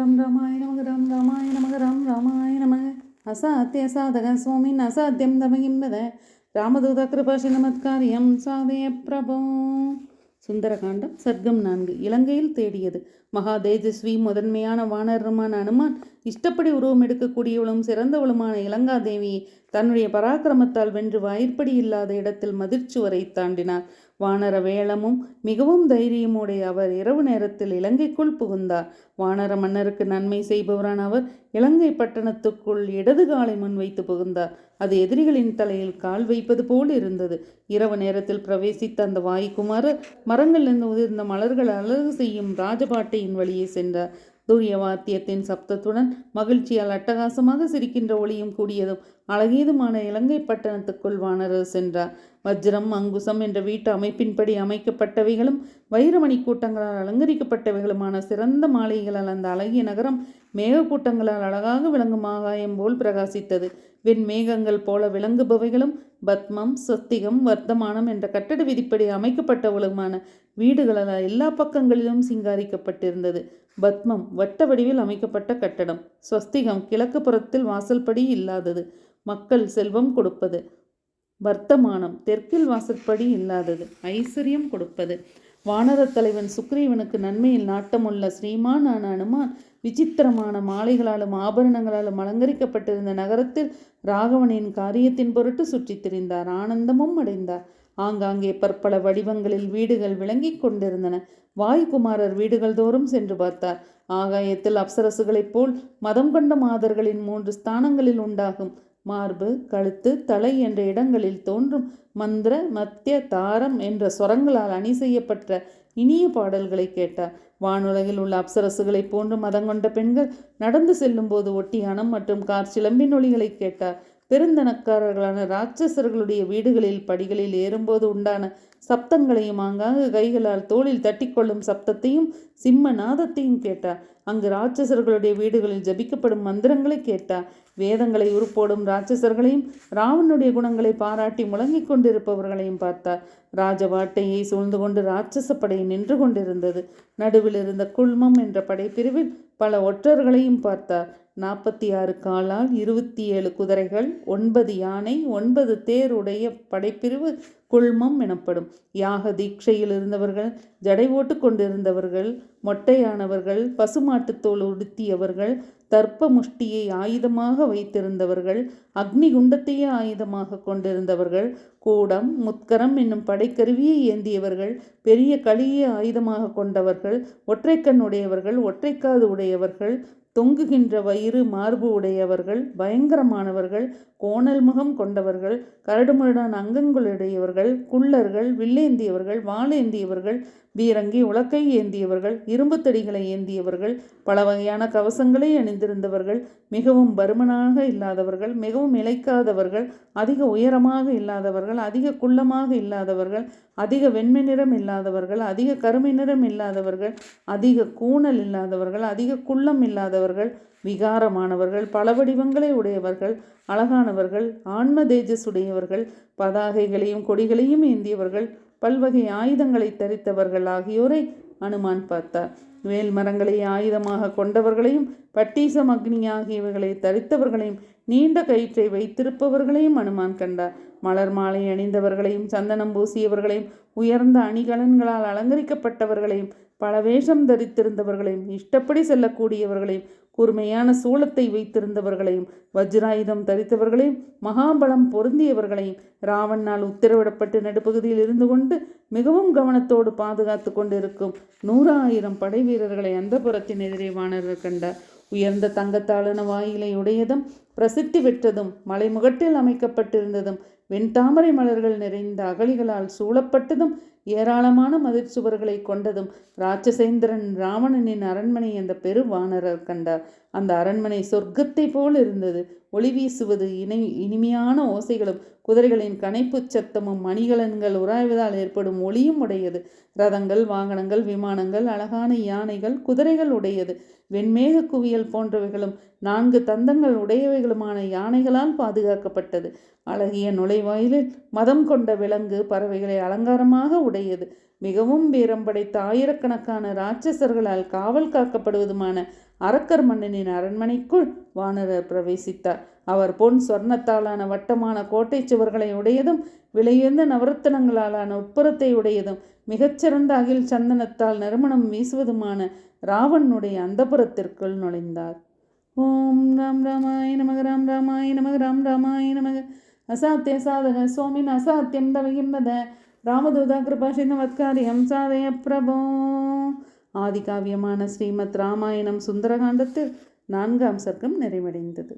ராம் ராமாய நமக ராம் ராமாய நமக ராம் ராமாய நமக அசாத்திய சாதக சுவாமின் அசாத்தியம் தமகிம்பத ராமதூத கிருபாஷி நமத்காரியம் சாதய பிரபோ சுந்தரகாண்டம் சர்க்கம் நான்கு இலங்கையில் தேடியது மகா தேஜஸ்வி முதன்மையான வானரமான அனுமான் இஷ்டப்படி உருவம் எடுக்கக்கூடியவளும் சிறந்தவளுமான இலங்காதேவியை தன்னுடைய பராக்கிரமத்தால் வென்று வாய்ப்படி இல்லாத இடத்தில் மதிர்ச்சுவரை தாண்டினார் வானர வேளமும் மிகவும் தைரியமுடைய அவர் இரவு நேரத்தில் இலங்கைக்குள் புகுந்தார். வானர மன்னருக்கு நன்மை செய்பவரான அவர் இலங்கை பட்டணத்துக்குள் இடது காலை முன் வைத்து புகுந்தார். அது எதிரிகளின் தலையில் கால் வைப்பது போல் இருந்தது. இரவு நேரத்தில் பிரவேசித்த அந்த வாய்க்குமாரர் மரங்களிலிருந்து உதிர்ந்த மலர்கள் அழகு செய்யும் ராஜபாட்டையின் வழியே சென்றார். தூய வாத்தியத்தின் சப்தத்துடன் மகிழ்ச்சியால் அட்டகாசமாக சிரிக்கின்ற ஒளியும் கூடியதும் அழகியதுமான இலங்கை பட்டணத்துக்குள் வானரர் சென்றார். வஜ்ரம் அங்குசம் என்ற வீட்டு அமைப்பின்படி அமைக்கப்பட்டவைகளும் வைரமணி கூட்டங்களால் அலங்கரிக்கப்பட்டவைகளுமான சிறந்த மாளிகைகளால் அந்த அழகிய நகரம் மேகக்கூட்டங்களால் அழகாக விளங்கும் ஆகாயம் போல் பிரகாசித்தது. வெண்மேகங்கள் போல விளங்குபவைகளும் பத்மம் சொத்திகம் வர்த்தமானம் என்ற கட்டட விதிப்படி அமைக்கப்பட்டவளுமான வீடுகளால் எல்லா பக்கங்களிலும் சிங்காரிக்கப்பட்டிருந்தது. பத்மம் வட்ட வடிவில் அமைக்கப்பட்ட கட்டடம். ஸ்வஸ்திகம் கிழக்கு புறத்தில் வாசல்படி இல்லாதது. மக்கள் செல்வம் கொடுப்பது. வர்த்தமானம் தெற்கில் வாசற்படி இல்லாதது. ஐஸ்வர்யம் கொடுப்பது. வானர தலைவன் சுக்ரீவனுக்கு நன்மையில் நாட்டமுள்ள ஸ்ரீமானான அனுமான் விசித்திரமான மாலைகளாலும் ஆபரணங்களாலும் அலங்கரிக்கப்பட்டிருந்த நகரத்தில் ராகவனின் காரியத்தின் பொருட்டு சுற்றித் திரிந்தார். ஆனந்தமும் அடைந்தார். ஆங்காங்கே பற்பல வடிவங்களில் வீடுகள் விளங்கிக் கொண்டிருந்தன. வாயுகுமாரர் வீடுகள் தோறும் சென்று பார்த்தார். ஆகாயத்தில் அப்சரசுகளைப் போல் மதம் கொண்ட மாதர்களின் மூன்று ஸ்தானங்களில் உண்டாகும். மார்பு கழுத்து தலை என்ற இடங்களில் தோன்றும் மந்திர மத்திய தாரம் என்ற சொரங்களால் அணி செய்யப்பட்ட இனிய பாடல்களை கேட்டார். வானுலகில் உள்ள அப்சரசுகளைப் போன்று மதங்கொண்ட பெண்கள் நடந்து செல்லும்போது ஒட்டியானம் மற்றும் கார் சிலம்பின் ஒளிகளை கேட்டார். பெருந்தனக்காரர்களான ராட்சசர்களுடைய வீடுகளில் படிகளில் ஏறும்போது உண்டான சப்தங்களையும் ஆங்காங்கு கைகளால் தோளில் தட்டிக்கொள்ளும் சப்தத்தையும் சிம்ம நாதத்தையும் கேட்டார். அங்கு ராட்சசர்களுடைய வீடுகளில் ஜபிக்கப்படும் மந்திரங்களை கேட்டார் வேதங்களை உருப்போடும் ராட்சசர்களையும் ராவனுடைய குணங்களை பாராட்டி முழங்கிக் கொண்டிருப்பவர்களையும் பார்த்தார் ராஜவாட்டையை சூழ்ந்து கொண்டு ராட்சச படை நின்று கொண்டிருந்தது. நடுவில் இருந்த குல்மம் என்ற படைப்பிரிவில் பல ஒற்றர்களையும் பார்த்தார் நாற்பத்தி ஆறு காலால் இருபத்தி ஏழு குதிரைகள் ஒன்பது யானை ஒன்பது தேர் உடைய படைப்பிரிவு குள்மம் எனப்படும். யாக தீட்சையில் இருந்தவர்கள் ஜடை ஓட்டு கொண்டிருந்தவர்கள் மொட்டையானவர்கள் பசுமாட்டுத்தோல் உடுத்தியவர்கள் தர்ப்ப முஷ்டியை ஆயுதமாக வைத்திருந்தவர்கள் அக்னி குண்டத்தையே ஆயுதமாக கொண்டிருந்தவர்கள் கூடம் முத்கரம் என்னும் படைக்கருவியை ஏந்தியவர்கள் பெரிய களியை ஆயுதமாக கொண்டவர்கள் ஒற்றைக்கண் உடையவர்கள் ஒற்றைக்காது உடையவர்கள் தொங்குகின்ற வயிறு மார்பு உடையவர்கள் பயங்கரமானவர்கள் கோணல் முகம் கொண்டவர்கள் கரடுமுரடான அங்கங்களுடையவர்கள் குள்ளர்கள் வில்லேந்தியவர்கள் வாழேந்தியவர்கள் பீரங்கி உலக்கை ஏந்தியவர்கள் இரும்பு தடிகளை ஏந்தியவர்கள் பல வகையான கவசங்களை அணிந்திருந்தவர்கள் மிகவும் பருமனாக இல்லாதவர்கள் மிகவும் இழைக்காதவர்கள் அதிக உயரமாக இல்லாதவர்கள் அதிக குள்ளமாக இல்லாதவர்கள் அதிக வெண்மை நிறம் இல்லாதவர்கள் அதிக கருமை நிறம் இல்லாதவர்கள் அதிக கூணல் இல்லாதவர்கள் அதிக குள்ளம் இல்லாதவர்கள் விகாரமானவர்கள் பல வடிவங்களை உடையவர்கள் அழகானவர்கள் ஆன்ம தேஜஸ் உடையவர்கள் பதாகைகளையும் கொடிகளையும் ஏந்தியவர்கள் பல்வகை ஆயுதங்களை தரித்தவர்கள் ஆகியோரை அனுமான் பார்த்தார். வேல் மரங்களை ஆயுதமாக கொண்டவர்களையும் பட்டீசம் அக்னி ஆகியவைகளை தரித்தவர்களையும் நீண்ட கயிற்றை வைத்திருப்பவர்களையும் அனுமான் கண்டார். மலர் மாலை அணிந்தவர்களையும் சந்தனம் பூசியவர்களையும் உயர்ந்த அணிகலன்களால் அலங்கரிக்கப்பட்டவர்களையும் பல வேஷம் தரித்திருந்தவர்களையும் இஷ்டப்படி செல்லக்கூடியவர்களையும் கூர்மையான சூளத்தை வைத்திருந்தவர்களையும் வஜ்ராயுதம் தரித்தவர்களையும் மகாபலம் பொருந்தியவர்களையும் ராவணனால் உத்தரவிடப்பட்டு நடுப்பகுதியில் இருந்து கொண்டு மிகவும் கவனத்தோடு பாதுகாத்து கொண்டிருக்கும் நூறாயிரம் படை வீரர்களை அந்த புறத்தின் எதிரே வாணர்கள் கண்டார் உயர்ந்த தங்கத்தாளன வாயிலை உடையதும் பிரசித்தி பெற்றதும் மலைமுகட்டில் அமைக்கப்பட்டிருந்ததும் வெண்தாமரை மலர்கள் நிறைந்த அகலிகளால் சூழப்பட்டதும் ஏராளமான மதிர் சுவர்களை கொண்டதும் ராட்சசேந்திரன் ராவணனின் அரண்மனை அந்த பெரு வானரர் கண்டார். அந்த அரண்மனை சொர்க்கத்தை போல் இருந்தது. ஒளி வீசுவது இனி இனிமையான ஓசைகளும் குதிரைகளின் கனைப்பு சத்தமும் மணிகலன்கள் உராய்வதால் ஏற்படும் ஒளியும் உடையது. ரதங்கள் வாகனங்கள் விமானங்கள் அழகான யானைகள் குதிரைகள் உடையது. வெண்மேக குவியல் போன்றவைகளும் நான்கு தந்தங்கள் உடையவைகளுமான யானைகளால் பாதுகாக்கப்பட்டது. அழகிய நுழைவாயிலில் மதம் கொண்ட விலங்கு பறவைகளை அலங்காரமாக உடையது. மிகவும் வீரம் படைத்த ஆயிரக்கணக்கான ராட்சசர்களால் காவல் காக்கப்படுவதுமான அரக்கர் மன்னனின் அரண்மனைக்குள் வானரர் பிரவேசித்தார். அவர் பொன் சொர்ணத்தாலான வட்டமான கோட்டை சுவர்களை உடையதும் விலையுயர்ந்த நவரத்தனங்களாலான உட்புறத்தை உடையதும் மிகச்சிறந்த அகில் சந்தனத்தால் நறுமணம் வீசுவதுமான ராவனுடைய அந்தபுரத்திற்குள் நுழைந்தார். ஓம் ராம் ராமாய நமக ராம் ராமாய நமக ராம் ராமாய நமக. அசாத்திய சாதக சோமின் அசாத்தியம் தவகிம்பத ராமதூதா கிருபாஷிந்தவத்காரியம் சாதய பிரபோ. ஆதிகாவியமான ஸ்ரீமத் ராமாயணம் சுந்தரகாண்டத்தில் நான்காம் சர்க்கம் நிறைவடைந்தது.